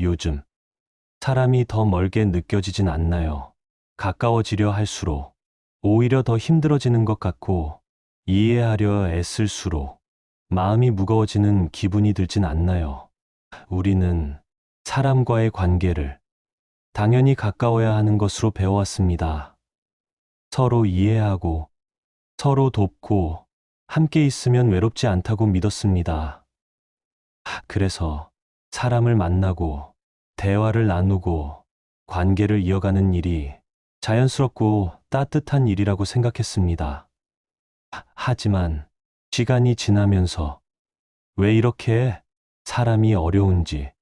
요즘 사람이 더 멀게 느껴지진 않나요? 가까워지려 할수록 오히려 더 힘들어지는 것 같고 이해하려 애쓸수록 마음이 무거워지는 기분이 들진 않나요? 우리는 사람과의 관계를 당연히 가까워야 하는 것으로 배워왔습니다. 서로 이해하고 서로 돕고 함께 있으면 외롭지 않다고 믿었습니다. 하, 그래서 사람을 만나고 대화를 나누고 관계를 이어가는 일이 자연스럽고 따뜻한 일이라고 생각했습니다. 하- 하지만 시간이 지나면서 왜 이렇게 사람이 어려운지,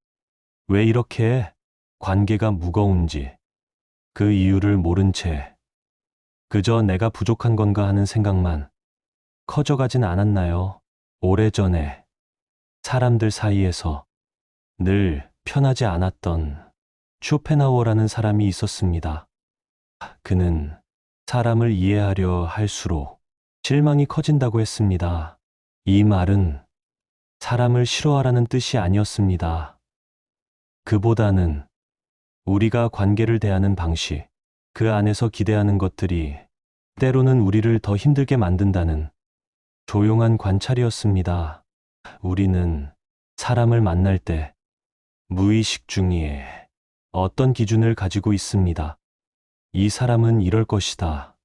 왜 이렇게 관계가 무거운지 그 이유를 모른 채 그저 내가 부족한 건가 하는 생각만 커져가진 않았나요? 오래전에 사람들 사이에서 늘 편하지 않았던 쇼펜하우어라는 사람이 있었습니다. 그는 사람을 이해하려 할수록 실망이 커진다고 했습니다. 이 말은 사람을 싫어하라는 뜻이 아니었습니다. 그보다는 우리가 관계를 대하는 방식, 그 안에서 기대하는 것들이 때로는 우리를 더 힘들게 만든다는 조용한 관찰이었습니다. 우리는 사람을 만날 때 무의식 중에 어떤 기준을 가지고 있습니다. 이 사람은 이럴 것이다.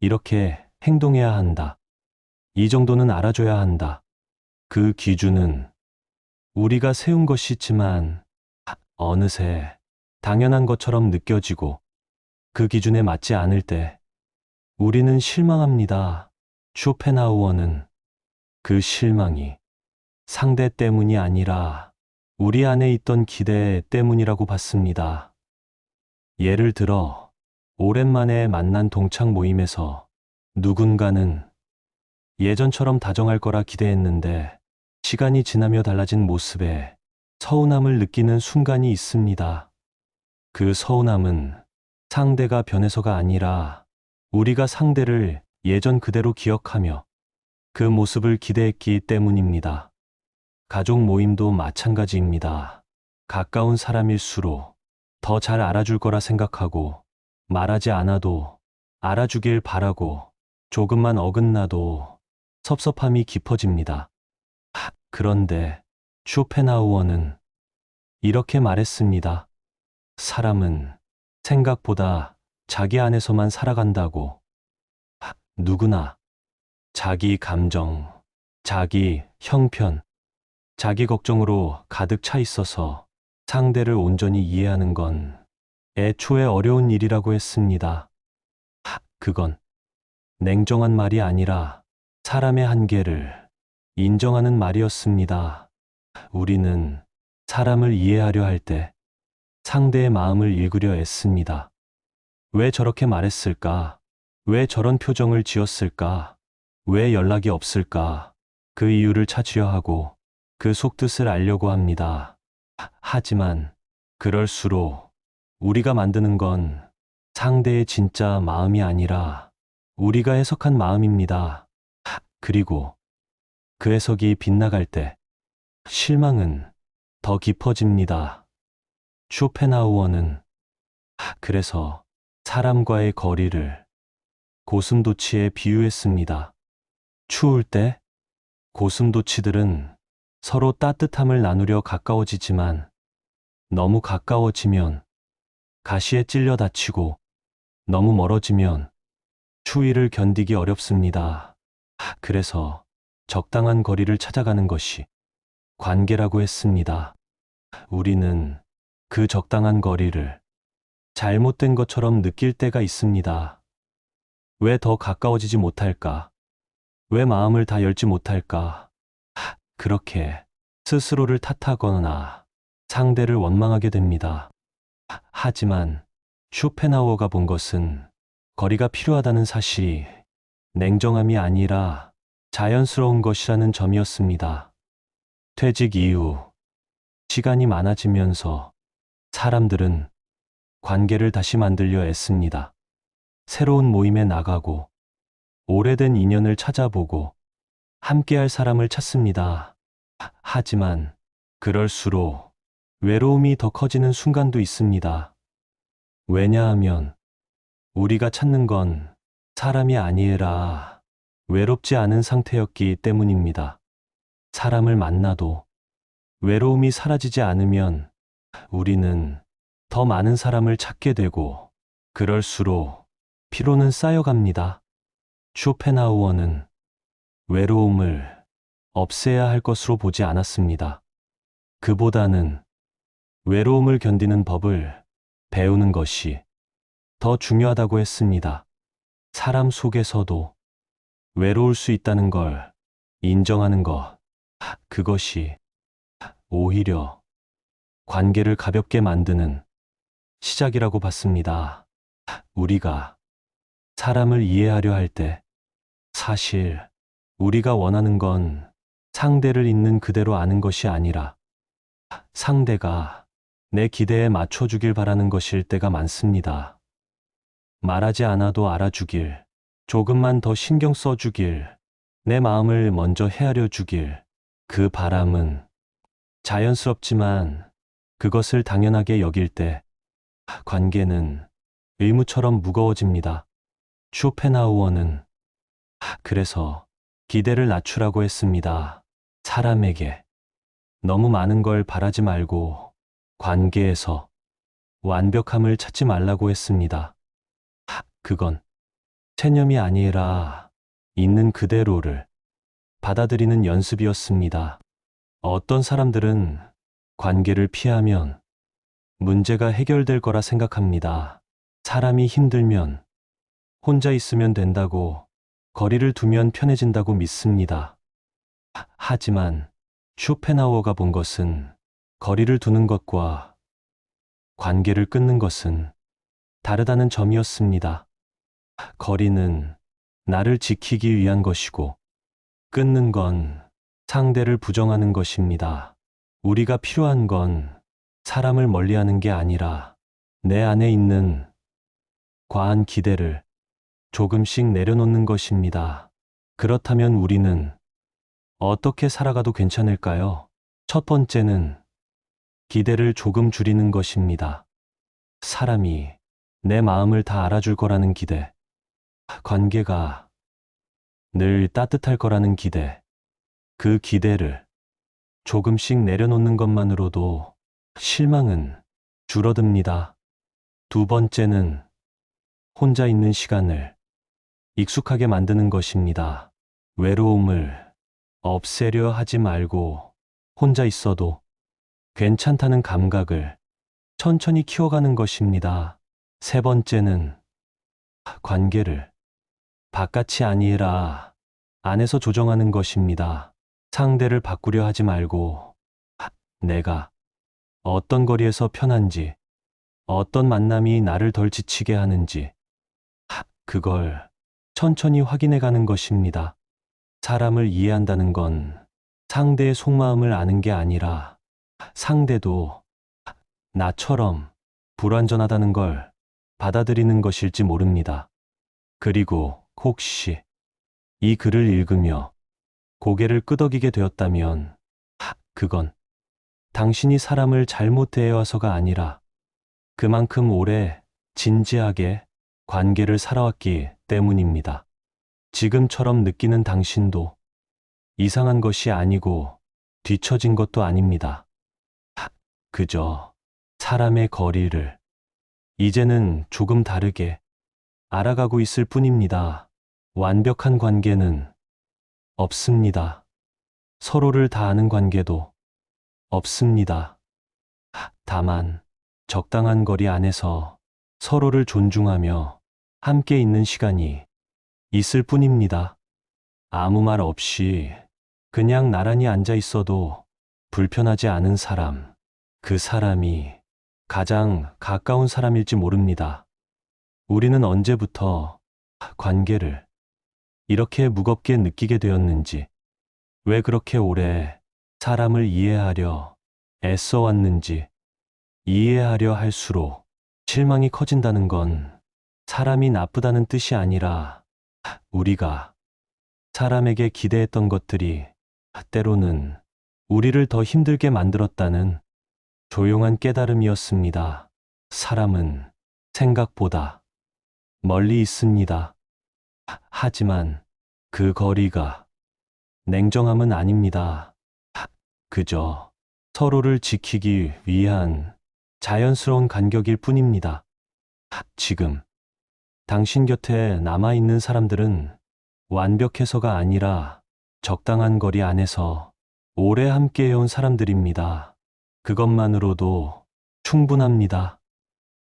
이렇게 행동해야 한다. 이 정도는 알아줘야 한다. 그 기준은 우리가 세운 것이지만 하- 어느새 당연한 것처럼 느껴지고 그 기준에 맞지 않을 때 우리는 실망합니다. 쇼펜하우어는 그 실망이 상대 때문이 아니라 우리 안에 있던 기대 때문이라고 봤습니다. 예를 들어 오랜만에 만난 동창 모임에서 누군가는 예전처럼 다정할 거라 기대했는데 시간이 지나며 달라진 모습에 서운함을 느끼는 순간이 있습니다. 그 서운함은 상대가 변해서가 아니라 우리가 상대를 예전 그대로 기억하며 그 모습을 기대했기 때문입니다. 가족 모임도 마찬가지입니다. 가까운 사람일수록 더 잘 알아줄 거라 생각하고 말하지 않아도 알아주길 바라고 조금만 어긋나도 섭섭함이 깊어집니다. 하, 그런데 쇼펜하우어는 이렇게 말했습니다. 사람은 생각보다 자기 안에서만 살아간다고. 하, 누구나 자기 감정, 자기 형편, 자기 걱정으로 가득 차 있어서 상대를 온전히 이해하는 건 애초에 어려운 일이라고 했습니다. 하, 그건 냉정한 말이 아니라 사람의 한계를 인정하는 말이었습니다. 우리는 사람을 이해하려 할 때 상대의 마음을 읽으려 애씁니다. 왜 저렇게 말했을까? 왜 저런 표정을 지었을까? 왜 연락이 없을까? 그 이유를 찾으려 하고 그 속뜻을 알려고 합니다. 하- 하지만 그럴수록 우리가 만드는 건 상대의 진짜 마음이 아니라 우리가 해석한 마음입니다. 하, 그리고 그 해석이 빗나갈 때 실망은 더 깊어집니다. 쇼펜하우어는 하, 그래서 사람과의 거리를 고슴도치에 비유했습니다. 추울 때 고슴도치들은 서로 따뜻함을 나누려 가까워지지만 너무 가까워지면 가시에 찔려 다치고 너무 멀어지면 추위를 견디기 어렵습니다. 하, 그래서 적당한 거리를 찾아가는 것이 관계라고 했습니다. 우리는 그 적당한 거리를 잘못된 것처럼 느낄 때가 있습니다. 왜 더 가까워지지 못할까? 왜 마음을 다 열지 못할까? 하, 그렇게 스스로를 탓하거나 상대를 원망하게 됩니다. 하- 하지만 쇼펜하우어가 본 것은 거리가 필요하다는 사실이 냉정함이 아니라 자연스러운 것이라는 점이었습니다. 퇴직 이후 시간이 많아지면서 사람들은 관계를 다시 만들려 애씁니다. 새로운 모임에 나가고 오래된 인연을 찾아보고 함께할 사람을 찾습니다. 하- 하지만 그럴수록 외로움이 더 커지는 순간도 있습니다. 왜냐하면 우리가 찾는 건 사람이 아니라 외롭지 않은 상태였기 때문입니다. 사람을 만나도 외로움이 사라지지 않으면 우리는 더 많은 사람을 찾게 되고 그럴수록 피로는 쌓여갑니다. 쇼펜하우어는 외로움을 없애야 할 것으로 보지 않았습니다. 그보다는 외로움을 견디는 법을 배우는 것이 더 중요하다고 했습니다. 사람 속에서도 외로울 수 있다는 걸 인정하는 것, 그것이 오히려 관계를 가볍게 만드는 시작이라고 봤습니다. 우리가 사람을 이해하려 할 때 사실 우리가 원하는 건 상대를 있는 그대로 아는 것이 아니라 상대가 내 기대에 맞춰주길 바라는 것일 때가 많습니다. 말하지 않아도 알아주길, 조금만 더 신경 써주길, 내 마음을 먼저 헤아려 주길, 그 바람은 자연스럽지만 그것을 당연하게 여길 때 관계는 의무처럼 무거워집니다. 쇼펜하우어는 그래서 기대를 낮추라고 했습니다. 사람에게 너무 많은 걸 바라지 말고 관계에서 완벽함을 찾지 말라고 했습니다. 하, 그건 체념이 아니라 있는 그대로를 받아들이는 연습이었습니다. 어떤 사람들은 관계를 피하면 문제가 해결될 거라 생각합니다. 사람이 힘들면 혼자 있으면 된다고 거리를 두면 편해진다고 믿습니다. 하- 하지만 쇼펜하우어가 본 것은 거리를 두는 것과 관계를 끊는 것은 다르다는 점이었습니다. 거리는 나를 지키기 위한 것이고 끊는 건 상대를 부정하는 것입니다. 우리가 필요한 건 사람을 멀리하는 게 아니라 내 안에 있는 과한 기대를 조금씩 내려놓는 것입니다. 그렇다면 우리는 어떻게 살아가도 괜찮을까요? 첫 번째는 기대를 조금 줄이는 것입니다. 사람이 내 마음을 다 알아줄 거라는 기대, 관계가 늘 따뜻할 거라는 기대, 그 기대를 조금씩 내려놓는 것만으로도 실망은 줄어듭니다. 두 번째는 혼자 있는 시간을 익숙하게 만드는 것입니다. 외로움을 없애려 하지 말고 혼자 있어도 괜찮다는 감각을 천천히 키워가는 것입니다. 세 번째는 관계를 바깥이 아니라 안에서 조정하는 것입니다. 상대를 바꾸려 하지 말고 하, 내가 어떤 거리에서 편한지, 어떤 만남이 나를 덜 지치게 하는지, 하, 그걸 천천히 확인해 가는 것입니다. 사람을 이해한다는 건 상대의 속마음을 아는 게 아니라 상대도 나처럼 불완전하다는 걸 받아들이는 것일지 모릅니다. 그리고 혹시 이 글을 읽으며 고개를 끄덕이게 되었다면 하, 그건 당신이 사람을 잘못 대해와서가 아니라 그만큼 오래 진지하게 관계를 살아왔기 때문입니다. 지금처럼 느끼는 당신도 이상한 것이 아니고 뒤처진 것도 아닙니다. 하, 그저 사람의 거리를 이제는 조금 다르게 알아가고 있을 뿐입니다. 완벽한 관계는 없습니다. 서로를 다 아는 관계도 없습니다. 하, 다만 적당한 거리 안에서 서로를 존중하며 함께 있는 시간이 있을 뿐입니다. 아무 말 없이 그냥 나란히 앉아 있어도 불편하지 않은 사람, 그 사람이 가장 가까운 사람일지 모릅니다. 우리는 언제부터 관계를 이렇게 무겁게 느끼게 되었는지, 왜 그렇게 오래 사람을 이해하려 애써왔는지, 이해하려 할수록 실망이 커진다는 건 사람이 나쁘다는 뜻이 아니라 우리가 사람에게 기대했던 것들이 때로는 우리를 더 힘들게 만들었다는 조용한 깨달음이었습니다. 사람은 생각보다 멀리 있습니다. 하- 하지만 그 거리가 냉정함은 아닙니다. 하- 그저 서로를 지키기 위한 자연스러운 간격일 뿐입니다. 하- 지금 당신 곁에 남아있는 사람들은 완벽해서가 아니라 적당한 거리 안에서 오래 함께해온 사람들입니다. 그것만으로도 충분합니다.